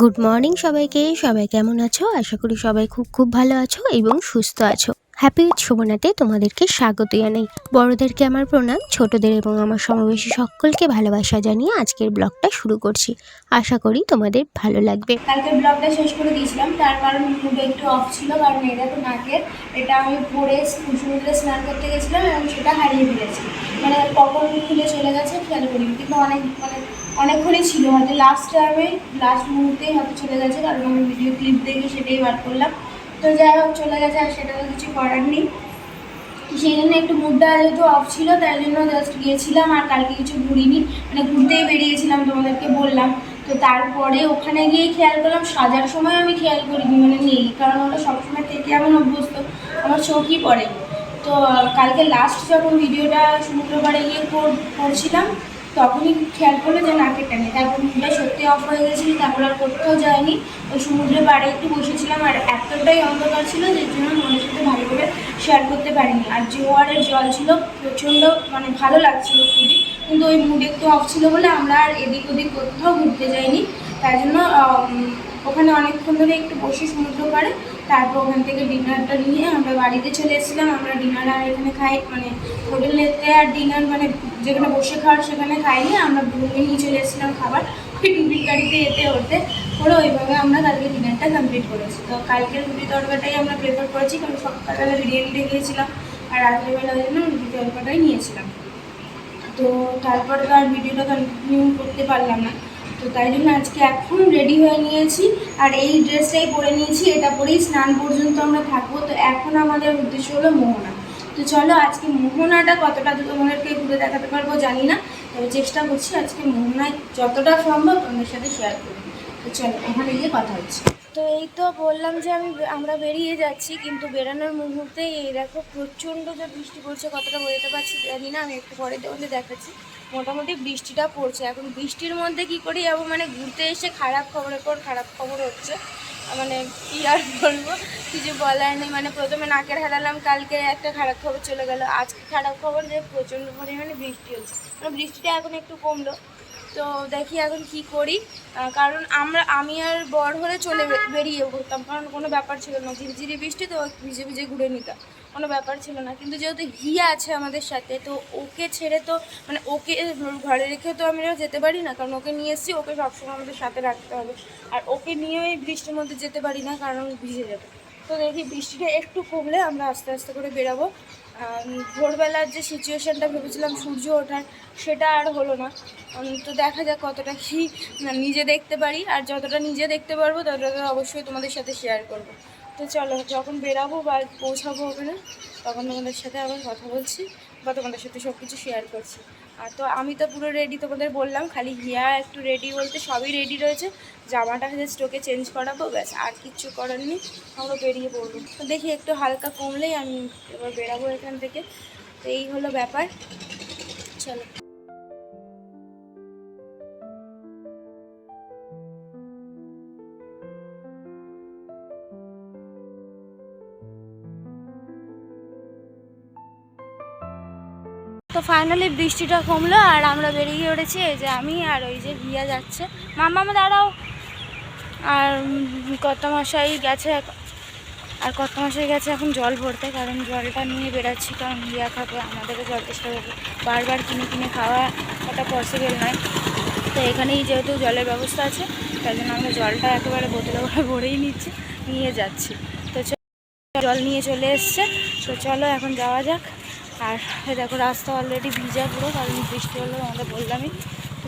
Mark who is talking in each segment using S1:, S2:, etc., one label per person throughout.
S1: Good morning সবাইকে। সবাই কেমন আছো? আশা করি সবাই খুব খুব ভালো আছো এবং সুস্থ আছো। হ্যাপি উইথ শোভনাতে তোমাদেরকে স্বাগত জানাই। বড়দেরকে আমার প্রণাম, ছোটদের এবং আমার সমাবেশী সকলকে ভালোবাসা জানিয়ে আজকের ব্লগটা শুরু করছি। আশা করি তোমাদের ভালো লাগবে।
S2: কালকে ব্লগটা শেষ করে দিয়েছিলাম, তার কারণ মুড একটু অফ ছিল, কারণ এটা তো নাকের, এটা আমি পরে সমুদ্রে স্নান করতে গেছিলাম এবং সেটা হারিয়ে ফেলেছি। মানে কখন খুলে চলে গেছে খেয়াল করিনি, কিন্তু অনেক মানে অনেকক্ষণই ছিল, হয়তো লাস্ট টাইমে লাস্ট মুহূর্তেই হয়তো চলে গেছে, কারণ আমি ভিডিও ক্লিপ দেখে সেটাই বার করলাম। তো যাই হোক, চলে গেছে আর সেটা তো কিছু করার নেই। সেই জন্য একটু মুডটা যেহেতু অফ ছিল, তাই জন্য জাস্ট গিয়েছিলাম আর কালকে কিছু ঘুরিনি। মানে ঘুরতেই বেরিয়েছিলাম, তোমাদেরকে বললাম। তো তারপরে ওখানে গিয়ে খেয়াল করলাম, সাজার সময় আমি খেয়াল করিনি মানে নেই, কারণ ওটা সবসময় থেকে এমন অভ্যস্ত, আমার চোখই পড়ে তো কালকে লাস্ট যখন ভিডিওটা সমুদ্র পাড়ে গিয়ে কর- করছিলাম তখনই খেয়াল করল যে নাকেরটা নেই। তারপর মুখটা সত্যি অফ হয়ে গেছিল, তারপর আর কোথাও যায়নি। ওই সমুদ্রের পাড়ে একটু বসেছিলাম আর এতটাই অন্ধকার ছিল যে জন্য মনের সাথে ভালো করে শেয়ার করতে পারিনি। আর জোয়ারের জল ছিল, প্রচণ্ড মানে ভালো লাগছিল খুবই। কিন্তু ওই মুড একটু অফ ছিল বলে আমরা আর এদিক ওদিক কোথাও ঘুরতে যাইনি। তাই জন্য ওখানে অনেকক্ষণ ধরে একটু বসে সমুদ্র পাড়ে। তারপর ওখান থেকে ডিনারটা নিয়ে আমরা বাড়িতে চলে এসেছিলাম। আমরা ডিনার আর এখানে খাই মানে হোটেলেতে আর ডিনার মানে যেখানে বসে খাওয়ার সেখানে খাইনি। আমরা রুমে নিয়ে চলে এসেছিলাম খাবার। টিফিন গাড়িতে এতে ওঠে। করে ওইভাবে আমরা কালকে ডিনারটা কমপ্লিট করেছি। তো কালকের রুটি তরকাটাই আমরা প্রেফার করেছি, কারণ সকালবেলা বিরিয়ানিটা খেয়েছিলাম আর রাত্রেবেলা ওই জন্য রুটি তরকাটাই নিয়েছিলাম। তো তারপরে আর ভিডিওটা কন্টিনিউ করতে পারলাম না। তো তাই জন্য আজকে এখন রেডি হয়ে নিয়েছি। আর এই ড্রেসটাই পরে নিয়েছি, এটা পরেই স্নান পর্যন্ত আমরা থাকব। তো এখন আমাদের উদ্দেশ্য হলো মোহনা। তো চলো আজকে মোহনাটা কতটা তোমাদেরকে ঘুরে দেখাতে পারব জানি না। তবে চেষ্টা করছি আজকে মোহনায় যতটা সম্ভব তোমাদের সাথে শেয়ার করব তো চলো, ওখানে গিয়ে কথা হচ্ছে। তো এই তো বললাম যে আমি আমরা বেরিয়ে যাচ্ছি, কিন্তু বেরানোর মুহূর্তে এই দেখো প্রচণ্ড যে বৃষ্টি পড়ছে, কতটা বোঝাতে পারছি জানি না, আমি একটু পরে তোমাদের দেখাচ্ছি। মোটামুটি বৃষ্টিটা পড়ছে। এখন বৃষ্টির মধ্যে কি করি যাব? মানে ঘুরতে এসে খারাপ খবরের পর খারাপ খবর হচ্ছে। মানে কি আর বলব? কিছু বলার নেই। মানে প্রথমে নাকের হারালাম কালকে একটা খারাপ খবর চলে গেল। আজকে খারাপ খবর যে প্রচণ্ড পরিমাণে বৃষ্টি হচ্ছে। মানে বৃষ্টিটা এখন একটু কমলো। তো দেখি এখন কি করি। কারণ আমরা আমি আর বর হলে চলে বেরিয়ে পড়তাম। কারণ কোনো ব্যাপার ছিল না। ঝিরিঝিরি বৃষ্টি তো ভিজে ভিজে ঘুরে নিতাম। কোনো ব্যাপার ছিল না। কিন্তু যেহেতু হিয়া আছে আমাদের সাথে তো ওকে ছেড়ে তো মানে ওকে ঘরে রেখে তো আমরা যেতে পারি না। কারণ ওকে নিয়ে এসেছি ওকে সবসময় আমাদের সাথে রাখতে হবে। আর ওকে এই বৃষ্টির মধ্যে যেতে পারি না কারণ ভিজে যাবে। তো দেখি বৃষ্টিটা একটু কমলে আমরা আস্তে আস্তে করে বেরাবো। আম, ভোরবেলার যে সিচুয়েশানটা ভেবেছিলাম সূর্য ওঠার, সেটা আর হলো না। তো দেখা যাক কতটা কি নিজে দেখতে পারি, আর যতটা নিজে দেখতে পারব, ততটা অবশ্যই তোমাদের সাথে শেয়ার করব। তো চলো, যখন বেরাবো বা পৌঁছাবো ওখানে তখন তোমাদের সাথে আবার কথা বলছি। বা তোমাদের সাথে সব কিছু শেয়ার করছি। আর তো আমি তো পুরো রেডি তোমাদের বললাম, খালি হিয়া একটু রেডি বলতে সবই রেডি রয়েছে। জামাটা জাস্ট ওকে চেঞ্জ করাবো, ব্যাস, আর কিচ্ছু করার নেই। আমরা বেরিয়ে পড়ব। তো দেখি একটু হালকা কমলেই আমি এবার বেরাবো এখান থেকে। তো এই হলো ব্যাপার। চলো। ফাইনালি বৃষ্টিটা কমলো আর আমরা বেরিয়ে উঠেছি এই যে আমি আর ওই যে হিয়া যাচ্ছে। মামা দাঁড়াও। আর কত মশাই গেছে আর কত মশাই গেছে এখন জল ভরতে, কারণ জলটা নিয়ে বেরাচ্ছি কারণ হিয়া খাবে, আমাদেরও জল চেষ্টা করব বারবার কিনে কিনে খাওয়া ওটা পসিবল নয়। তো এখানেই যেহেতু জলের ব্যবস্থা আছে, তাই জন্য আমরা জলটা একেবারে বোতলে করে ভরেই নিচ্ছি, নিয়ে যাচ্ছি। তো জল নিয়ে চলে এসছে। তো চলো এখন যাওয়া যাক। আর দেখো, রাস্তা অলরেডি ভিজা পুরো, কারণ বৃষ্টি হলো আমাদের বললামই।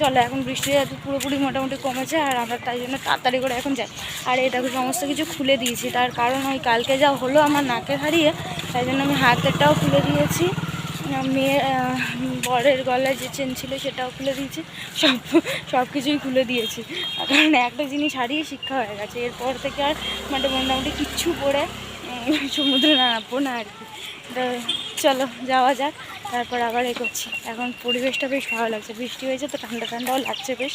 S2: চলো, এখন বৃষ্টি পুরোপুরি মোটামুটি কমেছে, আর আমরা তাই জন্য তাড়াতাড়ি করে এখন যাই। আর এই দেখো, সমস্ত কিছু খুলে দিয়েছি। তার কারণ ওই কালকে যা হলো আমার নাকে হারিয়ে, তাই জন্য আমি হাতেরটাও খুলে দিয়েছি। মেয়ে বরের গলায় যে চেন ছিল সেটাও খুলে দিয়েছি। সব সব কিছুই খুলে দিয়েছি। কারণ একটা জিনিস হারিয়ে শিক্ষা হয়ে গেছে। এরপর থেকে আর মানে মোটামুটি কিচ্ছু পরে সমুদ্রে নামবো না আর কি। তো চলো, যাওয়া যাক। তারপর আবার এ করছি এখন পরিবেশটা বেশ ভালো লাগছে। বৃষ্টি হয়েছে তো ঠান্ডা ঠান্ডাও লাগছে বেশ।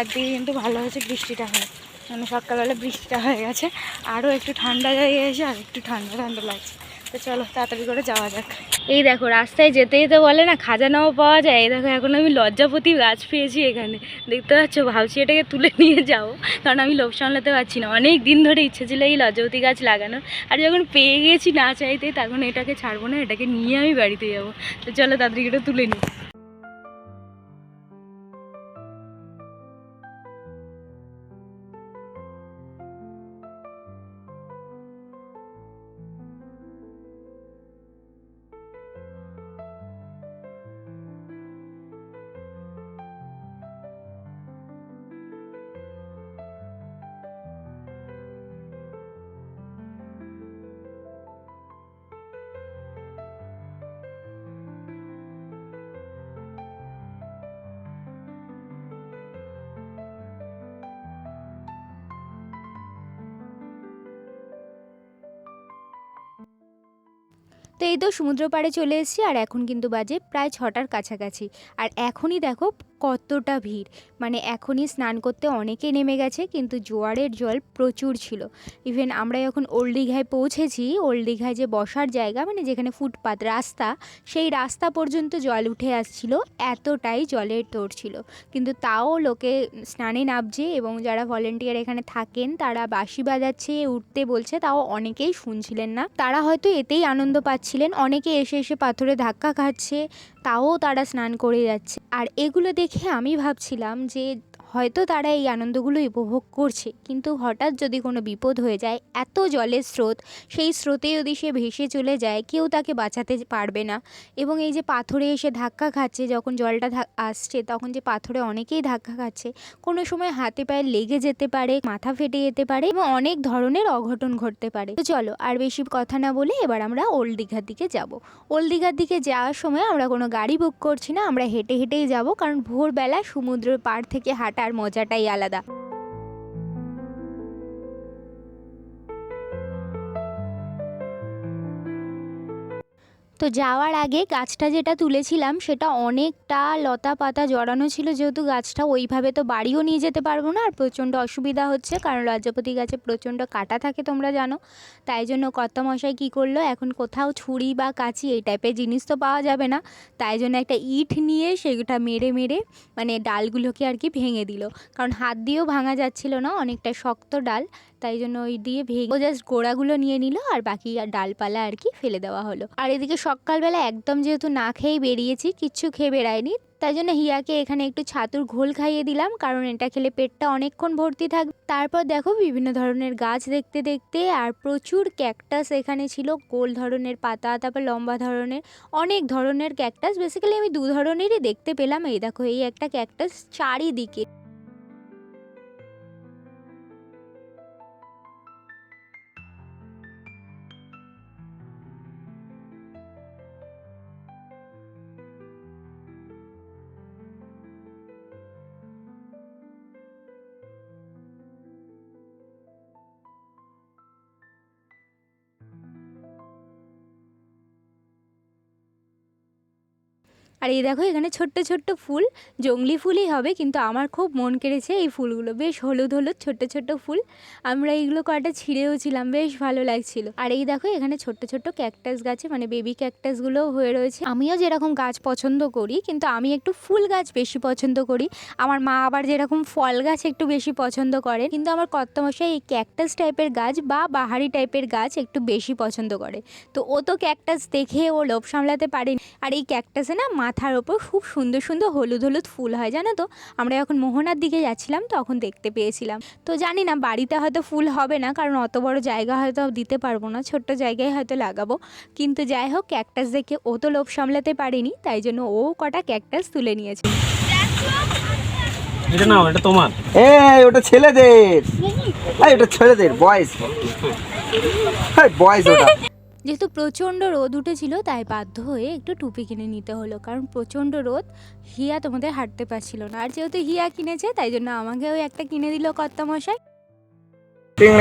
S2: একদিকে কিন্তু ভালো হয়েছে বৃষ্টিটা হয়ে মানে সকালবেলা বৃষ্টিটা হয়ে গেছে। আরও একটু ঠান্ডা জায়গায় এসে আর একটু ঠান্ডা ঠান্ডা লাগছে।
S3: তো চলো, তাড়াতাড়ি করে যাওয়া যাক। এই দেখো, রাস্তায় যেতে যেতে বলে না, খাজানাও পাওয়া যায়। এই দেখো, এখন আমি লজ্জাপতি গাছ পেয়েছি এখানে। দেখতে পাচ্ছ, ভাবছি এটাকে তুলে নিয়ে যাও কারণ আমি লোভ সামলাতে পারছি না। অনেক দিন ধরে ইচ্ছে ছিল এই লজ্জাপতি গাছ লাগানো আর যখন পেয়ে গেছি না চাইতে, তখন এটাকে ছাড়বো না, এটাকে নিয়ে আমি বাড়িতে যাব। তো চলো, তাড়াতাড়ি এটা তুলে নিই।
S4: তো এই তো সমুদ্র পাড়ে চলে এসেছি আর এখন কিন্তু বাজে প্রায় ছটার কাছাকাছি। আর এখনই দেখো কতটা ভিড়। মানে এখনই স্নান করতে অনেকে নেমে গেছে, কিন্তু জোয়ারের জল প্রচুর ছিল। ইভেন আমরা যখন ওল্ড দীঘায় পৌঁছেছি ওল্ড দীঘায় যে বসার জায়গা মানে যেখানে ফুটপাত রাস্তা, সেই রাস্তা পর্যন্ত জল উঠে আসছিল, এতটাই জলের তোর ছিল। কিন্তু তাও লোকে স্নানে নামছে এবং যারা ভলেন্টিয়ার এখানে থাকেন, তারা বাঁশি বাজাচ্ছে, উঠতে বলছে, তাও অনেকেই শুনছিলেন না। তারা হয়তো এতেই আনন্দ পাচ্ছিলেন, অনেকে এসে এসে পাথরে ধাক্কা খাচ্ছে, তাও তারা স্নান করে যাচ্ছে। আর এগুলো দেখে আমি ভাবছিলাম যে হয়তো তারা এই আনন্দগুলো উপভোগ করছে, কিন্তু হঠাৎ যদি কোনো বিপদ হয়ে যায়, এত জলের স্রোত, সেই স্রোতে যদি সে ভেসে চলে যায়, কেউ তাকে বাঁচাতে পারবে না। এবং এই যে পাথরে এসে ধাক্কা খাচ্ছে, যখন জলটা আসছে, তখন যে পাথরে অনেকেই ধাক্কা খাচ্ছে, কোনো সময় হাতে পায়ে লেগে যেতে পারে, মাথা ফেটে যেতে পারে এবং অনেক ধরনের অঘটন ঘটতে পারে। তো চলো, আর বেশি কথা না বলে এবার আমরা ওল্ড দীঘার দিকে যাব। ওল্ড দীঘার দিকে যাওয়ার সময় আমরা কোনো গাড়ি বুক করছি না, আমরা হেঁটে হেঁটেই যাব, কারণ ভোরবেলা সমুদ্রের পাড় থেকে হাঁটার মজাটাই আলাদা। তো যাওয়ার আগে গাছটা যেটা তুলেছিলাম সেটা অনেকটা লতা পাতা জড়ানো ছিল, যেহেতু গাছটা ওইভাবে তো বাড়িও নিয়ে যেতে পারব না আর প্রচণ্ড অসুবিধা হচ্ছে, কারণ লজ্জাপতি গাছে প্রচণ্ড কাটা থাকে তোমরা জানো। তাই জন্য কর্তামশাই কী করল, এখন কোথাও ছুরি বা কাঁচি এই টাইপের জিনিস তো পাওয়া যাবে না। তাই জন্য একটা ইট নিয়ে সেটা মেরে মেরে মানে ডালগুলোকে আর কি ভেঙে দিল। কারণ হাত দিয়েও ভাঙা যাচ্ছিল না, অনেকটা শক্ত ডাল। তাই জন্য ওই দিয়ে ভেঙে জাস্ট গোড়াগুলো নিয়ে নিল আর বাকি আর ডালপালা আর কি ফেলে দেওয়া হলো। আর এদিকে সকালবেলা একদম যেহেতু না খেয়েই বেরিয়েছি, কিচ্ছু খেয়ে বেড়ায়নি, তাই জন্য হিয়াকে এখানে একটু ছাতুর ঘোল খাইয়ে দিলাম, কারণ এটা খেলে পেটটা অনেকক্ষণ ভর্তি থাকবে তারপর দেখো বিভিন্ন ধরনের গাছ দেখতে দেখতে আর প্রচুর ক্যাকটাস এখানে ছিল, গোল ধরনের পাতা, তারপর লম্বা ধরনের, অনেক ধরনের ক্যাকটাস বেসিক্যালি আমি দু ধরনেরই দেখতে পেলাম, এই দেখো এই একটা ক্যাকটাস চারিদিকে। আর এই দেখো এখানে ছোট্ট ছোট্ট ফুল জংলি ফুলই হবে, কিন্তু আমার খুব মন কেড়েছে এই ফুলগুলো। বেশ হলুদ হলুদ, ছোট্ট ছোট্ট ফুল। আমরা এইগুলো কয়টা ছিঁড়েও ছিলাম বেশ ভালো লাগছিল। আর এই দেখো এখানে ছোট্ট ছোট্ট ক্যাকটাস গাছে মানে বেবি ক্যাকটাসগুলোও হয়ে রয়েছে। আমিও যেরকম গাছ পছন্দ করি, কিন্তু আমি একটু ফুল গাছ বেশি পছন্দ করি। আমার মা আবার যেরকম ফল গাছ একটু বেশি পছন্দ করে কিন্তু আমার কর্তমশাই এই ক্যাকটাস টাইপের গাছ বা বাহারি টাইপের গাছ একটু বেশি পছন্দ করে। তো ও তো ক্যাকটাস দেখে ও লোভ সামলাতে পারেনি। আর এই ক্যাকটাসে না মাথার ওপর খুব সুন্দর সুন্দর হলুদ হলুদ ফুল হয় জানো তো? আমরা যখন মোহনার দিকে যাচ্ছিলাম তখন দেখতে পেয়েছিলাম। তো জানি না বাড়িতে হয়তো ফুল হবে না কারণ অত বড় জায়গা হয়তো দিতে পারব না ছোট্ট জায়গায় হয়তো লাগাবো। কিন্তু যাই হোক ক্যাকটাস দেখে ও তো লোভ সামলাতে পারেনি তাই জন্য ও কটা ক্যাকটাস তুলে নিয়েছে।
S5: এটা নাও এটা তোমার।
S6: এই ওটা ছেলেদের। এই ওটা ছেলেদের বয়েজ হ্যাঁ বয়েজ ওটা।
S4: যেহেতু প্রচণ্ড রোদ উঠেছিল তাই বাধ্য হয়ে একটু টুপি কিনে নিতে হলো। কারণ প্রচণ্ড রোদ হিয়া তোমাদের হাঁটতে পারছিল না। আর যেহেতু হিয়া কিনেছে তাই জন্য আমাকে ওই একটা কিনে দিল
S6: টিং।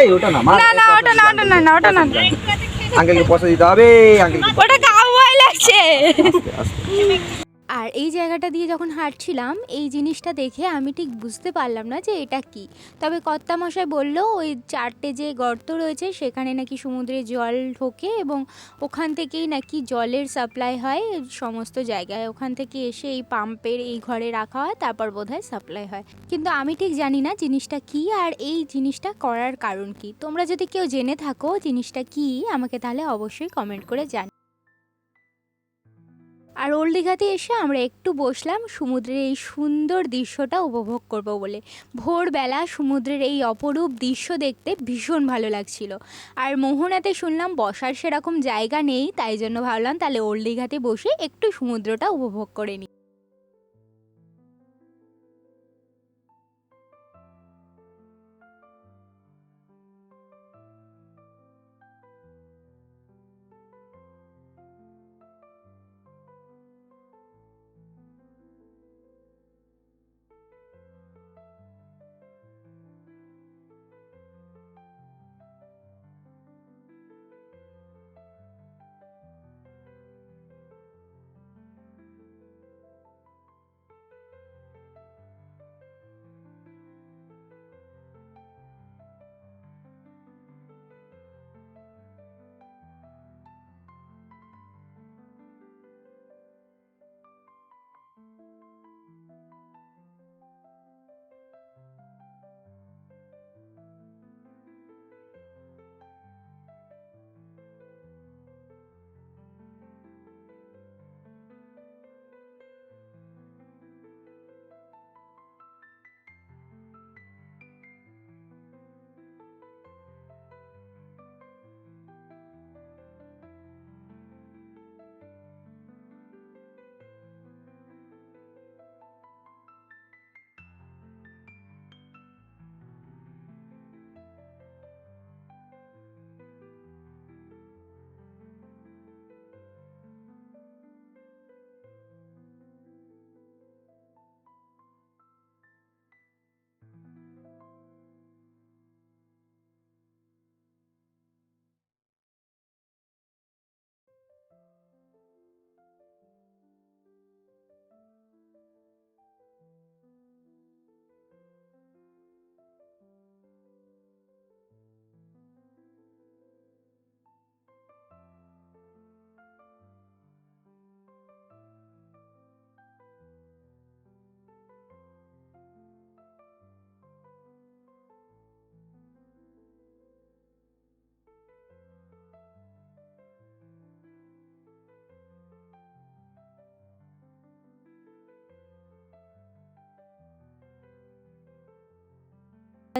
S6: এই ওটা না
S3: না না ওটা না ওটা না না ওটা না।
S6: আঙ্কেলকে পয়সা দিতে হবে আঙ্কেলকে
S3: ওটা কাউ লাগছে।
S4: আর এই জায়গাটা দিয়ে যখন হাঁটছিলাম, এই জিনিসটা দেখে আমি ঠিক বুঝতে পারলাম না যে এটা কি। তবে কর্তামশাই বলল, ওই চারটে যে গর্ত রয়েছে, সেখানে নাকি সমুদ্রে জল ঢোকে এবং ওখান থেকেই নাকি জলের সাপ্লাই হয় সমস্ত জায়গায়। ওখান থেকে এসে এই পাম্পের এই ঘরে রাখা হয়, তারপর বোধহয় সাপ্লাই হয়। কিন্তু আমি ঠিক জানি না জিনিসটা কি আর এই জিনিসটা করার কারণ কি। তোমরা যদি কেউ জেনে থাকো জিনিসটা কি, আমাকে তাহলে অবশ্যই কমেন্ট করে জান আর ওল্ড দীঘাতে এসে আমরা একটু বসলাম সমুদ্রের এই সুন্দর দৃশ্যটা উপভোগ করব বলে। ভোরবেলা সমুদ্রের এই অপরূপ দৃশ্য দেখতে ভীষণ ভালো লাগছিল। আর মোহনাতে শুনলাম বসার সেরকম জায়গা নেই, তাই জন্য ভাবলাম তাহলে ওল্ড দীঘাতে বসে একটু সমুদ্রটা উপভোগ করে নিই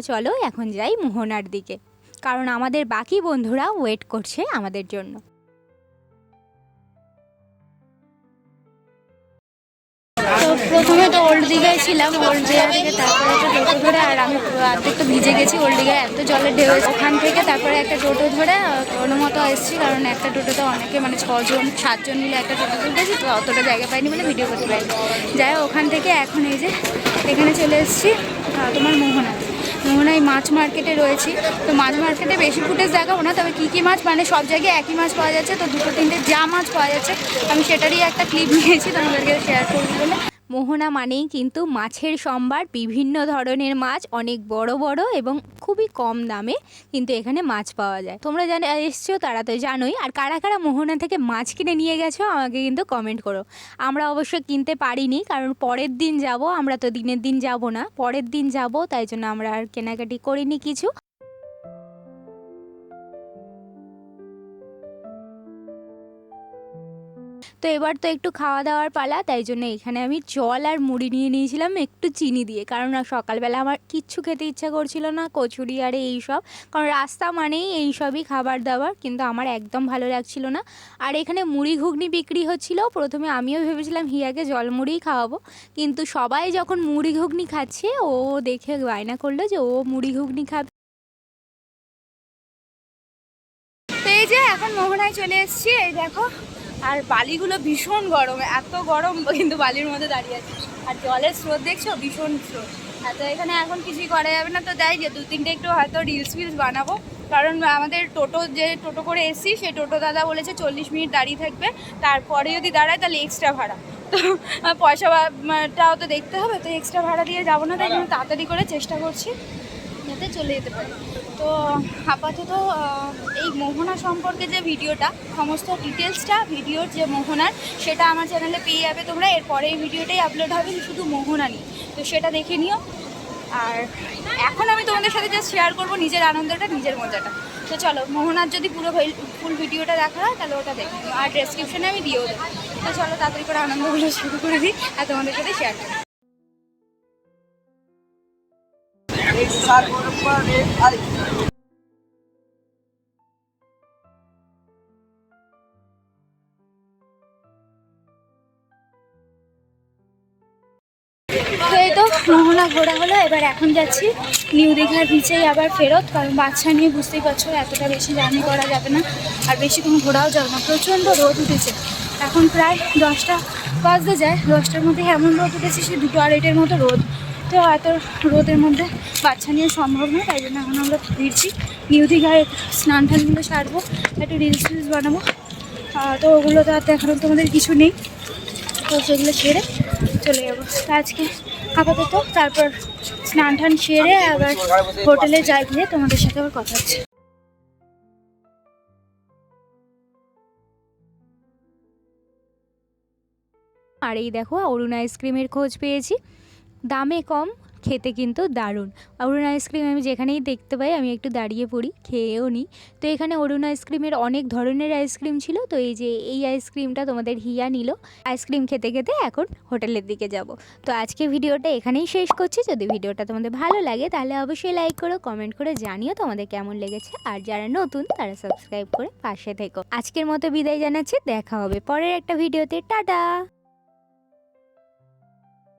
S4: চলো এখন যাই মোহনার দিকে। কারণ আমাদের বাকি বন্ধুরা ওয়েট করছে আমাদের জন্য।
S2: প্রথমে তো ওল্ড দীঘায় ছিলাম ওল্ড দীঘা থেকে তারপরে একটা টোটো ধরে আর আমি অর্ধেক তো ভিজে গেছি ওল্ড দীঘায় এত জলের ঢেউ ওখান থেকে তারপরে একটা টোটো ধরে কোনো এসেছি, কারণ একটা টোটোতে অনেকে মানে ছজন, সাতজন মিলে একটা টোটোতে উঠেছি তো অতটা জায়গা পাইনি বলে ভিডিও করতে পারিনি। যাই ওখান থেকে এখন এই যে এখানে চলে এসেছি তোমার মোহনা মোহনায় মাছ মার্কেটে রয়েছি। তো মাছ মার্কেটে বেশি ফুটেজ দেখাবো না, তবে কী কী মাছ মানে সব জায়গায় একই মাছ পাওয়া যাচ্ছে, তো দুটো তিনটে যা মাছ পাওয়া যাচ্ছে, আমি সেটারই একটা ক্লিপ নিয়েছি, তোমাদেরকে শেয়ার করব। বলে
S4: মোহনা মানেই কিন্তু মাছের সম্ভার। বিভিন্ন ধরনের মাছ, অনেক বড় বড় এবং খুবই কম দামে কিন্তু এখানে মাছ পাওয়া যায়। তোমরা জানে এসছো তারা তো জানোই। আর কারা কারা মোহনা থেকে মাছ কিনে নিয়ে গেছো, আমাকে কিন্তু কমেন্ট করো। আমরা অবশ্য কিনতে পারিনি, কারণ পরের দিন যাব, আমরা তো দিনের দিন যাব না। পরের দিন যাব, তাই জন্য আমরা আর কেনাকাটি করিনি কিছু। তো এবার তো একটু খাওয়া দাওয়ার পালা, তাই জন্য এখানে আমি জল আর মুড়ি নিয়ে নিয়েছিলাম, একটু চিনি দিয়ে। কারণ সকালবেলা আমার কিচ্ছু খেতে ইচ্ছা করছিল না, কচুরি আর এই সব। কারণ রাস্তা মানেই এই সবই খাবার দাবার কিন্তু আমার একদম ভালো লাগছিল না। আর এখানে মুড়ি ঘুগনি বিক্রি হচ্ছিল, প্রথমে আমিও ভেবেছিলাম হিয়াকে জল মুড়িই খাওয়াবো। কিন্তু সবাই যখন মুড়ি ঘুগনি খাচ্ছে, ও দেখে বায়না করল যে ও মুড়ি ঘুগনি খাবে।
S2: এই যে এখন মোহনায় চলে এসেছি, এই দেখো। আর বালিগুলো ভীষণ গরম এত গরম কিন্তু বালির মধ্যে দাঁড়িয়ে আছে। আর জলের স্রোত দেখছ? ভীষণ স্রোত। আর তো এখানে এখন কিছুই করা যাবে না। তো যাই যে দু তিনটে একটু হয়তো রিলস ফিলস বানাবো। কারণ আমাদের টোটো যে টোটো করে এসছি সেই টোটো দাদা বলেছে চল্লিশ মিনিট দাঁড়িয়ে থাকবে। তারপরে যদি দাঁড়ায় তাহলে এক্সট্রা ভাড়া। তো আহ, পয়সা বা- টাও তো দেখতে হবে। তো এক্সট্রা ভাড়া দিয়ে যাব না তাই তাড়াতাড়ি করে চেষ্টা করছি। যাতে চলে যেতে পারি। তো আপাতত এই মোহনা সম্পর্কে যে ভিডিওটা, সমস্ত ডিটেলসটা, ভিডিওর যে মোহনার, সেটা আমার চ্যানেলে পেয়ে যাবে তোমরা। এরপরে এই ভিডিওটাই আপলোড হবে, শুধু মোহনা নিয়ে। তো সেটা দেখে নিও। আর এখন আমি তোমাদের সাথে জাস্ট শেয়ার করব নিজের আনন্দটা, নিজের মজাটা। তো চলো, মোহনার যদি পুরো ফুল ভিডিওটা দেখা হয়, তাহলে ওটা দেখে আর ডেসক্রিপশনে আমি দিয়েও দেবো। তো চলো, তাড়াতাড়ি করে আনন্দগুলো শুরু করে দিই আর তোমাদের সাথে শেয়ার করি। মোহনা ঘোরা হলো, এবার এখন যাচ্ছি নিউ দীঘার বিচেই আবার ফেরত, কারণ বাচ্চা নিয়ে বুঝতেই পারছ এতটা বেশি জার্নি করা যাবে না, আর বেশি কোনো ঘোরাও যাবে না, প্রচণ্ড রোদ উঠেছে। এখন প্রায় দশটা বাজতে যায়, দশটার মধ্যে এমন রোদ উঠেছে সে দুটো আড়াইটের মতো রোদ। তো এত রোদের মধ্যে বাচ্চা নিয়ে সম্ভব নয়, তাই জন্য এখন আমরা ফিরছি। নিউ দীঘায় স্নান টানগুলো সারবো, একটু রিলস টিলস বানাবো। তো ওগুলো তো আর দেখানোর তোমাদের কিছু নেই। তো সেগুলো সেরে চলে যাব। তো আজকে আপাতত তারপর স্নান টান সেরে আবার হোটেলে যাই গিয়ে তোমাদের সাথে আবার কথা হচ্ছে।
S4: আর এই দেখো অরুণ আইসক্রিমের খোঁজ পেয়েছি। দামে কম, খেতে কিন্তু দারুণ। অরুণ আইসক্রিম আমি যেখানেই দেখতে পাই, আমি একটু দাঁড়িয়ে পড়ি, খেয়েও নিই। তো এখানে অরুণ আইসক্রিমের অনেক ধরনের আইসক্রিম ছিল, তো এই যে এই আইসক্রিমটা তোমাদের হিয়া নিল। আইসক্রিম খেতে খেতে এখন হোটেলের দিকে যাব। তো আজকে ভিডিওটা এখানেই শেষ করছি। যদি ভিডিওটা তোমাদের ভালো লাগে, তাহলে অবশ্যই লাইক করো কমেন্ট করে জানিও তোমাদের কেমন লেগেছে। আর যারা নতুন, তারা সাবস্ক্রাইব করে পাশে থেকো। আজকের মতো বিদায় জানাচ্ছি, দেখা হবে পরের একটা ভিডিওতে। টাটা!